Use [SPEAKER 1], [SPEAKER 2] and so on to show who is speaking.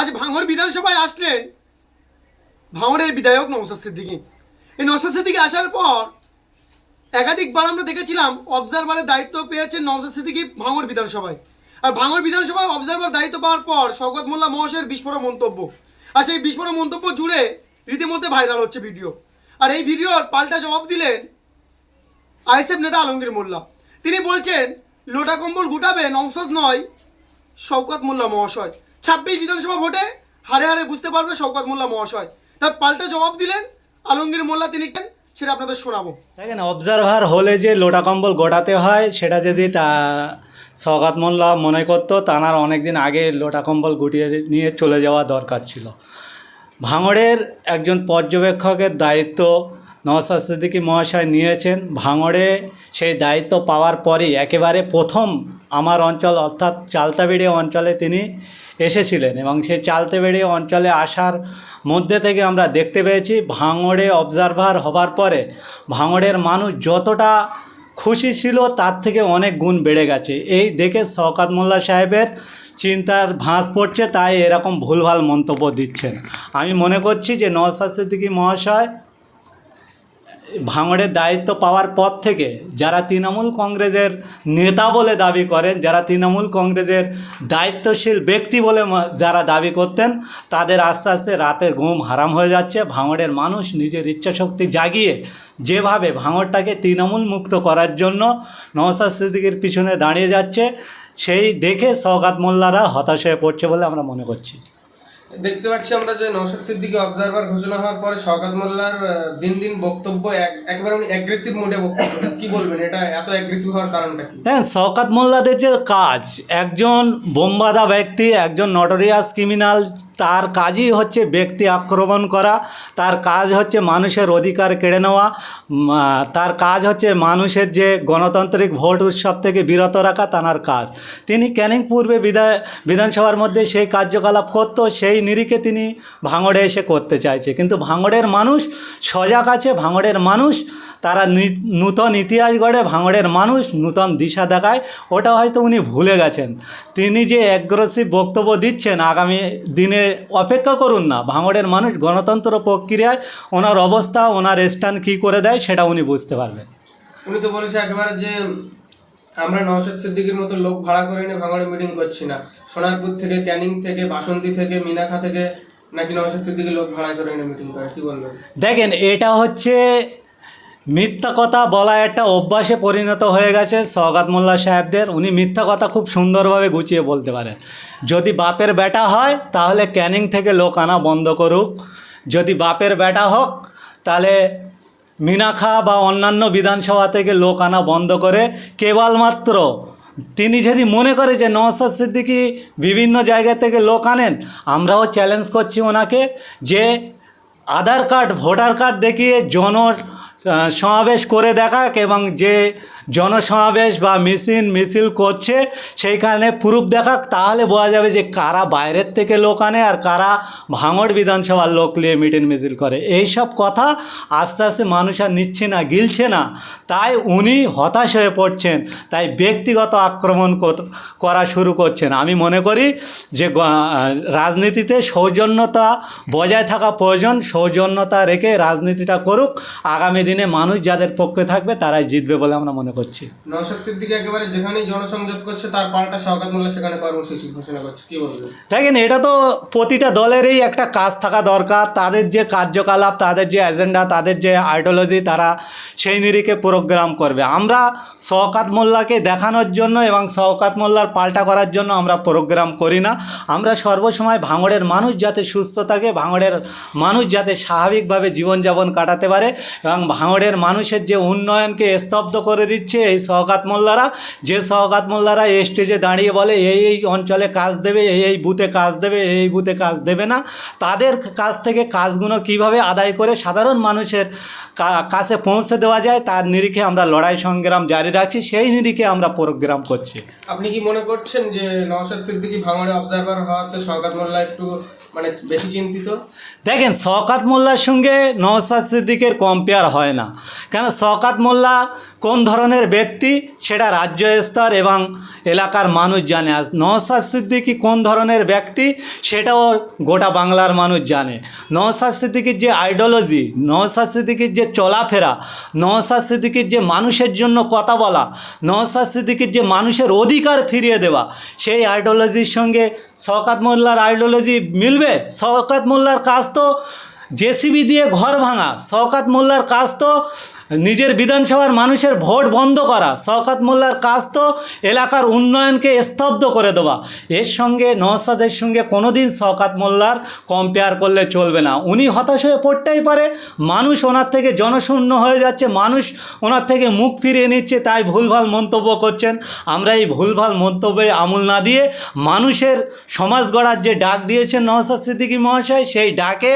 [SPEAKER 1] আজ ভাঙর বিধানসভায় আসলেন। ভাঙরের বিধায়ক নৌসাদ সিদ্দিকী। এই নৌসাদ সিদ্দিকী আসার পর একাধিকবার আমরা দেখেছিলাম অবজারভারের দায়িত্ব পেয়েছেন নওসাদ সিদ্দিকী ভাঙড় বিধানসভায়। আর ভাঙর বিধানসভায় অবজারভার দায়িত্ব পাওয়ার পর শওকত মোল্লা মহাশয়ের বিস্ফোরক মন্তব্য। আর সেই বিস্ফোরক মন্তব্য জুড়ে রীতিমধ্যে ভাইরাল হচ্ছে ভিডিও আর এই ভিডিওর পাল্টা জবাব দিলেন আইএসএফ নেতা আলমগীর মোল্লা। তিনি বলছেন, লোটা কম্বল গুটাবে নওসাদ নয় শওকত মোল্লা মহাশয়। ছাব্বিশ বিধানসভা ভোটে হারে হারে বুঝতে পারবে শওকত মোল্লা মহাশয়। তার পাল্টা জবাব দিলেন আলমগীর মোল্লা, তিনি কেন? সেটা আপনাদের শোনাবো।
[SPEAKER 2] দেখেন অবজারভার হলে যে লোটা কম্বল গোটাতে হয়, সেটা যদি তা সগাত মোল্লা মনে করতো, তানার অনেক দিন আগে লোটা কম্বল গুটিয়ে নিয়ে চলে যাওয়া দরকার ছিল। ভাঙড়ের একজন পর্যবেক্ষকের দায়িত্ব নওসাদ সিদ্দিকী মহাশয় নিয়েছেন। ভাঙড়ে সেই দায়িত্ব পাওয়ার পরই একেবারে প্রথম আমার অঞ্চল, অর্থাৎ চালতাবেড়ি অঞ্চলে তিনি এসেছিলেন এবং সে চালতে চালতাবেড়ি অঞ্চলে আসার মধ্যে থেকে আমরা দেখতে পেয়েছি, ভাঙড়ে অবজারভার হবার পরে ভাঙড়ের মানুষ যতটা খুশি ছিল তার থেকে অনেক গুণ বেড়ে গেছে। এই দেখে শওকাত মোল্লা সাহেবের চিন্তার ভাঁজ পড়ছে, তাই এরকম ভুলভাল মন্তব্য দিচ্ছেন। আমি মনে করছি যে নওসাদ সিদ্দিকী মহাশয় ভাঙড়ের দায়িত্ব পাওয়ার পর থেকে যারা তৃণমূল কংগ্রেসের নেতা বলে দাবি করেন, যারা তৃণমূল কংগ্রেসের দায়িত্বশীল ব্যক্তি বলে যারা দাবি করতেন, তাদের আস্তে আস্তে রাতের ঘুম হারাম হয়ে যাচ্ছে। ভাঙড়ের মানুষ নিজের ইচ্ছাশক্তি জাগিয়ে যেভাবে ভাঙড়টাকে তৃণমূল মুক্ত করার জন্য নওসাদ সিদ্দিকির পিছনে দাঁড়িয়ে যাচ্ছে, সেই দেখে সৌগাত মোল্লারা হতাশ হয়ে পড়ছে বলে আমরা মনে করছি।
[SPEAKER 3] দেখতে পাচ্ছি আমরা যে নওশাদ সিদ্দিকী অবজারভার ঘোষণা হওয়ার পরে শওকত মোল্লার দিন দিন বক্তব্য এক- একেবারে উনি অ্যাগ্রেসিভ মোডে বক্তব্য কি বলবেন? এটা এত অ্যাগ্রেসিভ হওয়ার কারণটা কি?
[SPEAKER 2] হ্যাঁ শওকাত মোল্লাদের যে কাজ, একজন বোমবাদা ব্যক্তি, একজন নটোরিয়াস ক্রিমিনাল তার কাজই হচ্ছে ব্যক্তি আক্রমণ করা, তার কাজ হচ্ছে মানুষের অধিকার কেড়ে নেওয়া তার কাজ হচ্ছে মানুষের যে গণতান্ত্রিক ভোট উৎসব থেকে বিরত রাখা তানার কাজ। তিনি ক্যানিং পূর্বে বিধায়, বিধানসভার মধ্যে সেই কার্যকলাপ করতো, সেই নিরিখে তিনি ভাঙড়ে এসে করতে চাইছে। কিন্তু ভাঙড়ের মানুষ, সজাগ আছে ভাঙড়ের মানুষ, তারা নূতন ইতিহাস গড়ে ভাঙড়ের মানুষ, নূতন দিশা দেখায়, ওটা হয়তো উনি ভুলে গেছেন। তিনি যে অ্যাগ্রেসিভ বক্তব্য দিচ্ছেন, আগামী দিনে অপেক্ষা করুন না, ভাঙড়ের মানুষ গণতন্ত্র প্রক্রিয়ায় ওনার অবস্থা, ওনার স্ট্যান্ড কী করে দেয়, সেটা উনি বুঝতে পারবেন।
[SPEAKER 3] উনি তো বলেছে একেবারে যে আমরা নওশাদ সিদ্দিকীর মতো লোক ভাড়া করে এনে ভাঙড়ে মিটিং করছি না। সোনারপুর থেকে, ক্যানিং থেকে, বাসন্তী থেকে মিনাখা থেকে নাকি নওশাদ সিদ্দিকী লোক ভাড়া করে এনে মিটিং করে? কি বলবেন?
[SPEAKER 2] দেখেন, এটা হচ্ছে মিথ্যা কথা বলা একটা অভ্যাসে পরিণত হয়ে গেছে সৌগাত মোল্লা সাহেবদের। উনি মিথ্যা কথা খুব সুন্দরভাবে গুছিয়ে বলতে পারেন। যদি বাপের বেটা হয়, তাহলে ক্যানিং থেকে লোক আনা বন্ধ করুক। যদি বাপের বেটা হোক, তাহলে মিনাখা বা অন্যান্য বিধানসভা থেকে লোক আনা বন্ধ করে কেবলমাত্র তিনি যদি মনে করে যে নওসাদ সিদ্দিকি বিভিন্ন জায়গা থেকে লোক আনেন, আমরাও চ্যালেঞ্জ করছি ওনাকে যে আধার কার্ড, ভোটার কার্ড দেখিয়ে জন সমাবেশ করে দেখাক এবং যে জনসমাবেশ বা মিছিল মিছিল করছে, সেইখানে প্রুফ দেখাক, তাহলে বোঝা যাবে যে কারা বাইরের থেকে লোক আনে আর কারা ভাঙড় বিধানসভার লোক নিয়ে মিটিং মিছিল করে। এই সব কথা আস্তে আস্তে মানুষ আর নিচ্ছে না, গিলছে না। তাই উনি হতাশ হয়ে পড়ছেন, তাই ব্যক্তিগত আক্রমণ করা শুরু করছেন। আমি মনে করি যে রাজনীতিতে সৌজন্যতা বজায় থাকা প্রয়োজন, সৌজন্যতা রেখে রাজনীতিটা করুক। আগামী দিনে মানুষ যাদের পক্ষে থাকবে তারাই জিতবে বলে আমরা মনে করছি।
[SPEAKER 3] নওশাদ সিদ্দিকী একেবারে যেখানেই জনসংযোগ করছে তার পাল্টা শওকত মোল্লা সেখানে কর্মসূচি ঘোষণা করছে। কি বলবেন?
[SPEAKER 2] দেখেন এটা তো প্রতিটা দলেরই একটা কাজ থাকা দরকার। তাদের যে কার্যকলাপ তাদের যে এজেন্ডা তাদের যে আইডিওলজি তারা সেই নিরিখে প্রোগ্রাম করবে। আমরা শওকাত মোল্লাকে দেখানোর জন্য এবং শওকাত মোল্লার পাল্টা করার জন্য আমরা প্রোগ্রাম করি না। আমরা সর্বসময় ভাঙড়ের মানুষ যাতে সুস্থ থাকে ভাঙড়ের মানুষ যাতে স্বাভাবিকভাবে জীবনযাপন কাটাতে পারে এবং ভাঙড়ের মানুষের যে উন্নয়নকে স্তব্ধ করে দিচ্ছে এই সহকাত মোল্লারা। যে সহকাত মোল্লারা এই স্টেজে দাঁড়িয়ে বলে, এই এই অঞ্চলে কাজ দেবে, এই এই বুথে কাজ দেবে, এই এই বুথে কাজ দেবে না। তাদের কাছ থেকে কাজগুলো কীভাবে আদায় করে সাধারণ মানুষের কাছে পৌঁছে দেওয়া যায়, তার নিরিখে আমরা লড়াই সংগ্রাম জারি রাখছি, সেই নিরিখে আমরা প্রোগ্রাম করছি।
[SPEAKER 3] আপনি কি মনে করছেন যে নওশাদ সিদ্দিকী ভাঙড়ে অবজারভার হওয়াতে শওকত মোল্লা একটু মানে বেশি চিন্তিত?
[SPEAKER 2] দেখেন শওকাত মোল্লার সঙ্গে নওসাদ সিদ্দিকের কম্পেয়ার হয় না। কেন শওকাত মোল্লা কোন ধরনের ব্যক্তি, সেটা রাজ্য স্তর এবং এলাকার মানুষ জানে। আজ নওসাদ সিদ্দিকি কোন ধরনের ব্যক্তি, সেটাও গোটা বাংলার মানুষ জানে। নওসাদ সিদ্দিকির যে আইডিওলজি নওসাদ সিদ্দিকির যে চলাফেরা নওসাদ সিদ্দিকির যে মানুষের জন্য কথা বলা নওসাদ সিদ্দিকির যে মানুষের অধিকার ফিরিয়ে দেওয়া, সেই আইডিওলজির সঙ্গে শওকাত মোল্লার আইডিওলজি মিলবে? শওকাত মোল্লার কাজ তো জেসিবি দিয়ে ঘর ভাঙা, শওকাত মোল্লার কাজ তো নিজের বিধানসভার মানুষের ভোট বন্ধ করা, শওকাত মোল্লার কাজ তো এলাকার উন্নয়নকে স্তব্ধ করে দেওয়া। এর সঙ্গে নওসাদের সঙ্গে কোনোদিন শওকাত মোল্লার কম্পেয়ার করলে চলবে না। উনি হতাশ হয়ে পড়তেই পারে, মানুষ ওনার থেকে জনশূন্য হয়ে যাচ্ছে, মানুষ ওনার থেকে মুখ ফিরিয়ে নিচ্ছে, তাই ভুলভাল মন্তব্য করছেন। আমরা এই ভুলভাল মন্তব্যে আমল না দিয়ে মানুষের সমাজ গড়ার যে ডাক দিয়েছেন নওসাদ সিদ্দিকী মহাশয়, সেই ডাকে